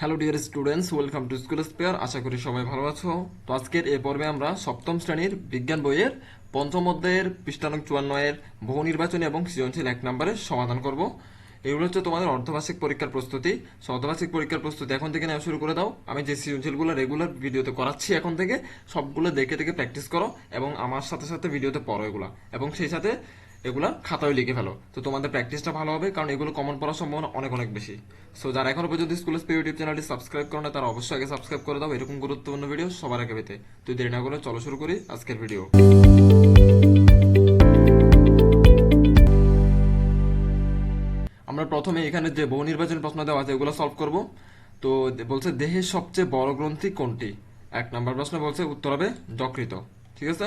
Hello dear students welcome to school spare আশা করি সবাই ভালো আছো। তো আজকের এ পর্বে আমরা সপ্তম শ্রেণির বিজ্ঞান বইয়ের পঞ্চম অধ্যায়ের পৃষ্ঠানং চুয়ান্ন এর বহু নির্বাচনী এবং সৃজনশীল এক নম্বরের সমাধান করব। এগুলো হচ্ছে তোমাদের অর্ধবার্ষিক পরীক্ষার প্রস্তুতি। অর্ধবার্ষিক পরীক্ষার প্রস্তুতি এখন থেকে নেওয়া শুরু করে দাও। আমি যে সৃজনশীলগুলো রেগুলার ভিডিওতে করাচ্ছি এখন থেকে, সবগুলো দেখে দেখে প্র্যাকটিস করো এবং আমার সাথে সাথে ভিডিওতে পড়ো এগুলো। এবং সেই সাথে এগুলা খাতায় লিখে ফেলো। তো তোমাদের প্র্যাকটিসটা ভালো হবে, কারণ এগুলো কমন পড়ার সম্ভাবনা অনেক অনেক বেশি। সো যারা এখনও পর্যন্ত স্কুল স্পে ইউটিউব চ্যানেলটি সাবস্ক্রাইব করো না, তারা অবশ্যই আগে সাবস্ক্রাইব করে দাও। এরকম গুরুত্বপূর্ণ ভিডিও সবার আগে পেতে। তুই দেরি না করে চলো শুরু করি আজকের ভিডিও আমরা প্রথমে এখানে যে বহু নির্বাচনী প্রশ্ন দেওয়া আছে, এগুলো সলভ করব। তো বলছে, দেহের সবচেয়ে বড় গ্রন্থি কোনটি? এক নম্বর প্রশ্ন বলছে, উত্তর হবে যকৃত। ঠিক আছে?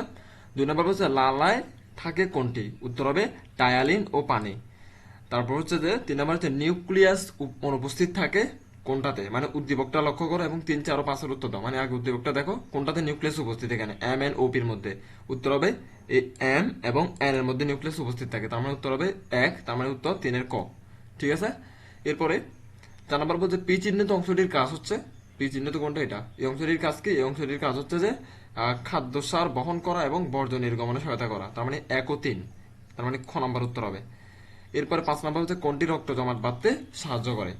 দুই নম্বর বলছে, লালায় থাকে কোনটি? উত্তর হবে টায়ালিন ও পানি। তারপর হচ্ছে যে তিন নম্বর হচ্ছে নিউক্লিয়াস অনুপস্থিত থাকে কোনটাতে? মানে উদ্দীপকটা লক্ষ্য করো এবং তিন, চার ও পাঁচের উত্তর দাও। মানে আগে উদ্দীপকটা দেখো, কোনটাতে নিউক্লিয়াস উপস্থিত এখানে? এম, এন ওপির মধ্যে। উত্তর হবে এই এম এবং এন এর মধ্যে নিউক্লিয়াস উপস্থিত থাকে। তার মানে উত্তর হবে এক, তার মানে উত্তর তিনের ক। ঠিক আছে? এরপরে চার নম্বর বলছে পি চিহ্নিত অংশটির কাজ হচ্ছে পি চিহ্নিত কোনটা এটা? এই অংশটির কাজ কি? এই অংশটির কাজ হচ্ছে যে খাদ্য সার বহন করা এবং বর্জ্য নির্গমনে সহায়তা করা। তার মানে এক ও তিন। তার মানে খ নম্বর উত্তর হবে। এরপরে পাঁচ নম্বর হচ্ছে কোনটি রক্ত জমাট বাঁধতে সাহায্য করে?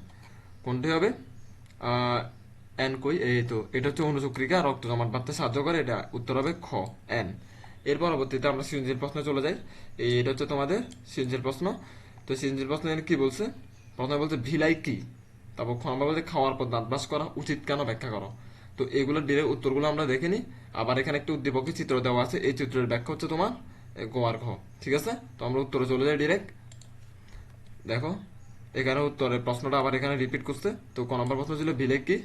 কোনটি হবে? এন কই? এই তো, এটা হচ্ছে অনুচক্রিকা, রক্ত জমাট বাঁধতে সাহায্য করে, এটা উত্তর হবে খ, এন। এর পরবর্তীতে আমরা সৃজনশীল প্রশ্নে চলে যাই। এটা হচ্ছে তোমাদের সৃজনশীল প্রশ্ন। তো সৃজনশীল প্রশ্ন কি বলছে? প্রথমে বলছে ভিলাই কি? তারপর নম্বর বলছে খাওয়ার পর দাঁত করা, উচিত কেন ব্যাখ্যা করো। তো এগুলোর ডিরেক্ট উত্তরগুলো আমরা দেখিনি আবার এখানে একটা উদ্দীপকের চিত্র দেওয়া আছে। এই চিত্রের ব্যাখ্যা হচ্ছে তোমার গোয়ার ঘ, ঠিক আছে? তো আমরা উত্তরে চলে যাই ডিরেক্ট। দেখো, এখানে উত্তরের প্রশ্নটা আবার এখানে রিপিট করছে। তো ক নম্বর প্রশ্ন ছিল ভিলে কি?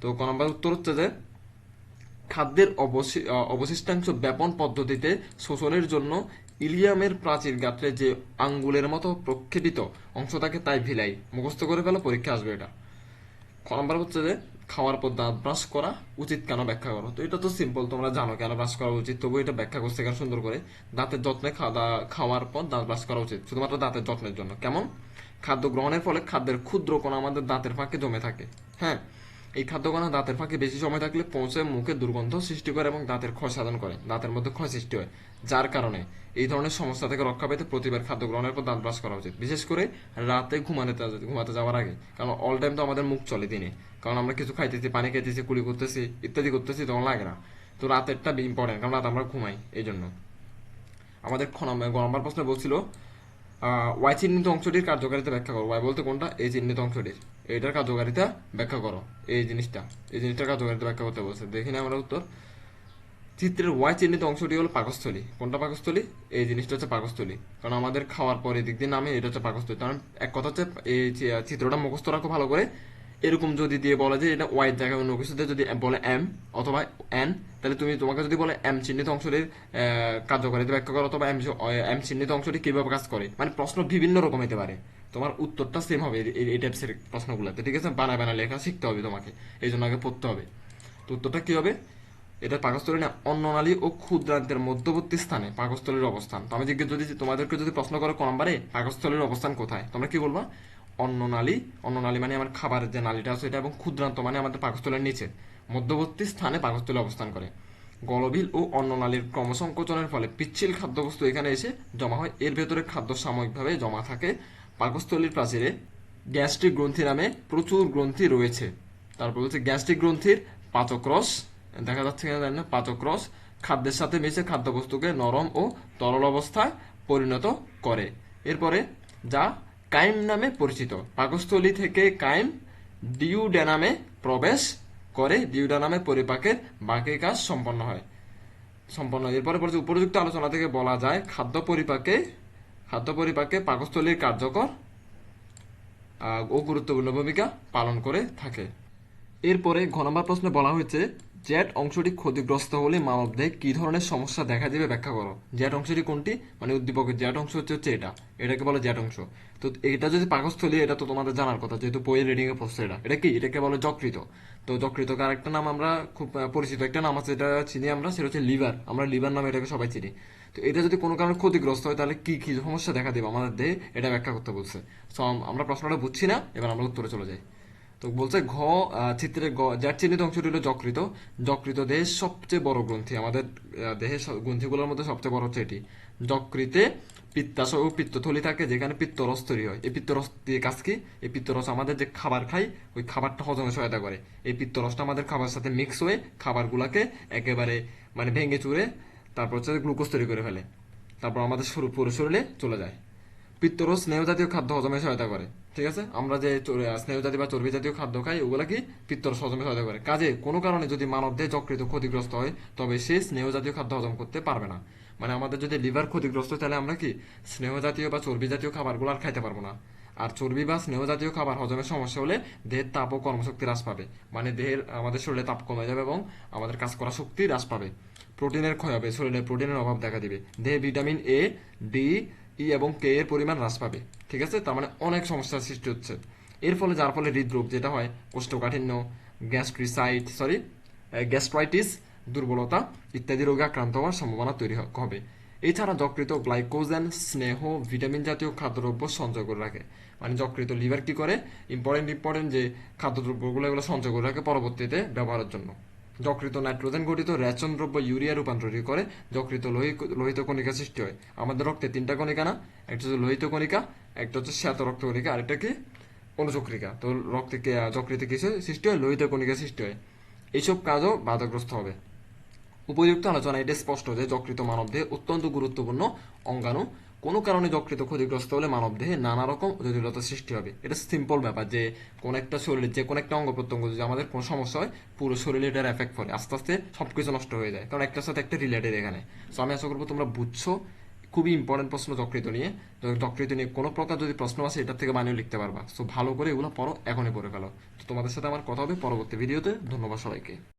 তো ক নম্বর উত্তর হচ্ছে যে, খাদ্যের অবশি- অবশিষ্টাংশ ব্যাপন পদ্ধতিতে শোষণের জন্য ইলিয়ামের প্রাচীর গাত্রে যে আঙ্গুলের মতো প্রক্ষেপিত অংশ থাকে তাই ভিলাই। মুখস্থ করে ফেলো, পরীক্ষা আসবে এটা। নম্বর হচ্ছে যে খাওয়ার পর দাঁত ব্রাশ করা উচিত কেন ব্যাখ্যা করো? তো এটা তো সিম্পল তোমরা জানো কেন ব্রাশ করা উচিত তবু এটা ব্যাখ্যা করছে কেন সুন্দর করে? দাঁতের যত্নে খাওয়া খাওয়ার পর দাঁত ব্রাশ করা উচিত, শুধুমাত্র দাঁতের যত্নের জন্য। কেমন? খাদ্য গ্রহণের ফলে খাদ্যের ক্ষুদ্র কণা আমাদের দাঁতের ফাঁকে জমে থাকে হ্যাঁ? এই খাদ্যকণা দাঁতের ফাঁকে বেশি সময় থাকলে পৌঁছে মুখে দুর্গন্ধ সৃষ্টি করে এবং দাঁতের ক্ষয় সাধন করে, দাঁতের মধ্যে ক্ষয় সৃষ্টি হয়, যার কারণে এই ধরনের সমস্যা থেকে রক্ষা পেতে প্রতিবার খাদ্য গ্রহণের পর দাঁত ব্রাশ করা উচিত। বিশেষ করে রাতে ঘুমাতে ঘুমাতে যাওয়ার আগে, কারণ অল টাইম তো আমাদের মুখ চলে দিনে। কারণ আমরা কিছু খাইতেছি, পানি খাইতেছি কুড়ি করতেছি, ইত্যাদি করতেছি, তখন লাগে না। তো রাতেরটা ইম্পর্টেন্ট কারণ রাত আমরা ঘুমাই এই জন্য আমাদের খ নম্বর প্রশ্ন বলছিল ওয়াই চিহ্নিত অংশটির কার্যকারিতা ব্যাখ্যা করো। ওয়াই বলতে কোনটা? এই চিহ্নিত অংশটির। এইটার কার্যকারিতা ব্যাখ্যা করো, এই জিনিসটা। এই জিনিসটার কার্যকারিতা ব্যাখ্যা করতে বলছে। দেখি না আমরা উত্তর। চিত্রের ওয়াই চিহ্নিত অংশটি হলো পাকস্থলী। কোনটা পাকস্থলী? এই জিনিসটা হচ্ছে পাকস্থলী। কারণ আমাদের খাওয়ার পর দিক দিয়ে নামে, এটা হচ্ছে পাকস্থলী। কারণ এক কথা হচ্ছে এই চিত্রটা মুখস্থ রাখো ভালো করে। এরকম যদি দিয়ে বলে যে এটা ওয়াই জায়গায় অন্য কিছুতে যদি বলে এম অথবা এন তাহলে তুমি তোমাকে যদি বলে এম চিহ্নিত অংশটির কার্যকারিতা ব্যাখ্যা করো অথবা এম এম চিহ্নিত অংশটি কীভাবে কাজ করে। মানে প্রশ্ন বিভিন্ন রকম হতে পারে। তোমার উত্তরটা সেম হবে এই টাইপসের প্রশ্নগুলোতে, ঠিক আছে? বানায় বানায় লেখা শিখতে হবে তোমাকে, এই জন্য আগে পড়তে হবে। তো উত্তরটা কী হবে? এটা পাকস্থলী না অন্ননালী ও ক্ষুদ্রান্তের মধ্যবর্তী স্থানে, পাকস্থলীর অবস্থান। তো আমি জিজ্ঞেস যদি তোমাদেরকে যদি প্রশ্ন করো ক নম্বরে, পাকস্থলীর অবস্থান কোথায়? তোমরা কি বলবা? অন্ননালী। অন্ননালী মানে আমার খাবারের যে নালীটা আছে এটা এবং ক্ষুদ্রান্ত মানে আমাদের পাকস্থলীর নিচে। মধ্যবর্তী স্থানে পাকস্থলী অবস্থান করে। গলবিল ও অন্ননালীর ক্রমসংকোচনের ফলে পিচ্ছিল খাদ্যবস্তু এখানে এসে জমা হয়। এর ভেতরে খাদ্য সাময়িকভাবে জমা থাকে। পাকস্থলীর প্রাচীরে গ্যাস্ট্রিক গ্রন্থি নামে প্রচুর গ্রন্থি রয়েছে। তারপর হচ্ছে গ্যাস্ট্রিক গ্রন্থির পাচক্রস দেখা যাচ্ছে কিনা পাচক্রস খাদ্যের সাথে মিশে খাদ্যবস্তুকে নরম ও তরল অবস্থায় পরিণত করে। এরপরে যা কাইম নামে পরিচিত পাকস্থলী থেকে কাইম ডিউডেনামে প্রবেশ করে ডিউডেনামে পরিপাকের বাকি কাজ সম্পন্ন হয়। সম্পন্ন। এরপরে উপযুক্ত আলোচনা থেকে বলা যায়, খাদ্য পরিপাকে খাদ্য পরিপাকে পাকস্থলীর কার্যকর ও গুরুত্বপূর্ণ ভূমিকা পালন করে থাকে। এরপরে ঘ নম্বর প্রশ্নে বলা হয়েছে জ্যাট অংশটি ক্ষতিগ্রস্ত হলে মানবদেহে কি ধরনের সমস্যা দেখা দেবে ব্যাখ্যা করো। জ্যাট অংশটি কোনটি? মানে উদ্দীপকের জ্যাট অংশ হচ্ছে হচ্ছে এটা। এটাকে বলে জ্যাট অংশ। তো এটা যদি পাকস্থলী, এটা তো তোমাদের জানার কথা, যেহেতু বইয়ের রিডিং এ পড়ছে এটা। এটা কি? এটাকে বলে যকৃত। তো যকৃতক আরেকটা নাম আমরা খুব পরিচিত। একটা নাম আছে এটা চিনি আমরা, সেটা হচ্ছে লিভার। আমরা লিভার নামে এটাকে সবাই চিনি। তো এটা যদি কোনো কারণে ক্ষতিগ্রস্ত হয়, তাহলে কি কি সমস্যা দেখা দেবে আমাদের দেহে? এটা ব্যাখ্যা করতে বলছে। সো আমরা প্রশ্নটা বুঝছি না, এবার আমরা উত্তরে চলে যাই। তো বলছে ঘ চিত্রে গ, যার চিহ্নিত অংশটি হলো যকৃত। যকৃত দেহের সবচেয়ে বড় গ্রন্থি। আমাদের দেহের গ্রন্থিগুলোর মধ্যে সবচেয়ে বড় হচ্ছে এটি। যকৃতে পিত্তাশয় ও পিত্তথলি থাকে, যেখানে পিত্তরস তৈরি হয়। এই পিত্তরস দিয়ে কাজ কি? এই পিত্তরস আমাদের যে খাবার খাই ওই খাবারটা হজমে সহায়তা করে। এই পিত্তরসটা আমাদের খাবারের সাথে মিক্স হয়ে খাবারগুলোকে একেবারে মানে ভেঙে চুরে তারপর হচ্ছে গ্লুকোজ তৈরি করে ফেলে। তারপর আমাদের পুরো শরীরে চলে যায়। পিত্তরস স্নেহ জাতীয় খাদ্য হজমে সহায়তা করে, ঠিক আছে? আমরা যে স্নেহ জাতীয় বা চর্বি জাতীয় খাদ্য খাই, ওগুলা কি পিত্তরস হজমে সহায়তা করে। কাজে কোনো কারণে যদি মানব দেহে যকৃত ক্ষতিগ্রস্ত হয়, তবে সে স্নেহ জাতীয় খাদ্য হজম করতে পারবে না। মানে আমাদের যদি লিভার ক্ষতিগ্রস্ত তাহলে আমরা কি স্নেহ জাতীয় বা চর্বি জাতীয় খাবারগুলো আর খাইতে পারব না। আর চর্বি বা স্নেহ জাতীয় খাবার হজমের সমস্যা হলে দেহের তাপ ও কর্মশক্তি হ্রাস পাবে। মানে দেহের, আমাদের শরীরে তাপ কমে যাবে এবং আমাদের কাজ করা শক্তি হ্রাস পাবে। প্রোটিনের ক্ষয় হবে, শরীরে প্রোটিনের অভাব দেখা দিবে। দেহে ভিটামিন এ ডি ই এবং কে এর পরিমাণ হ্রাস পাবে, ঠিক আছে? তার মানে অনেক সমস্যার সৃষ্টি হচ্ছে। এর ফলে যার ফলে হৃদরোগ, যেটা হয় কোষ্ঠকাঠিন্য গ্যাস্ট্রিসাইট সরি গ্যাস্ট্রাইটিস দুর্বলতা ইত্যাদি রোগে আক্রান্ত হওয়ার সম্ভাবনা তৈরি হবে। এছাড়া যকৃত গ্লাইকোজেন স্নেহ ভিটামিন জাতীয় খাদ্যদ্রব্য সঞ্চয় করে রাখে। মানে যকৃত লিভার কি করে? ইম্পর্টেন্ট ইম্পর্টেন্ট যে খাদ্যদ্রব্যগুলো এগুলো সঞ্চয় করে রাখে পরবর্তীতে ব্যবহারের জন্য। যকৃত নাইট্রোজেন গঠিত রেচন দ্রব্য ইউরিয়া রূপান্তরিত করে যকৃত লোহিত কণিকা সৃষ্টি হয়। আমাদের রক্তে তিনটা কণিকা না? একটা হচ্ছে লোহিত কণিকা, একটা হচ্ছে শ্বেত রক্ত কণিকা আরেকটা কি? অনুচক্রিকা। তো রক্তে যকৃতে কিছু সৃষ্টি হয়? লোহিত কণিকা সৃষ্টি হয়। এইসব কাজও বাধাগ্রস্ত হবে। উপযুক্ত আলোচনা এটা স্পষ্ট যে যকৃত মানবদেহে অত্যন্ত গুরুত্বপূর্ণ অঙ্গাণু কোনো কারণে যকৃত ক্ষতিগ্রস্ত হলে মানবদেহে নানা রকম জটিলতা সৃষ্টি হবে। এটা সিম্পল ব্যাপার যে, কোন একটা শরীরে যে কোনো একটা অঙ্গ প্রত্যঙ্গ যদি আমাদের কোনো সমস্যা হয়, পুরো শরীরে এটার এফেক্ট পড়ে। আস্তে আস্তে সব কিছু নষ্ট হয়ে যায়। কারণ একটার সাথে একটা রিলেটেড এখানে। তো আমি আশা করব তোমরা বুঝছ খুবই ইম্পর্টেন্ট প্রশ্ন যকৃত নিয়ে। যকৃত নিয়ে কোনো প্রকার যদি প্রশ্ন আসে, এটার থেকে বানিয়ে লিখতে পারবা। সো ভালো করে এগুলো পড়ো, এখনই পড়ে ফেলো। তো তোমাদের সাথে আমার কথা হবে পরবর্তী ভিডিওতে ধন্যবাদ সবাইকে।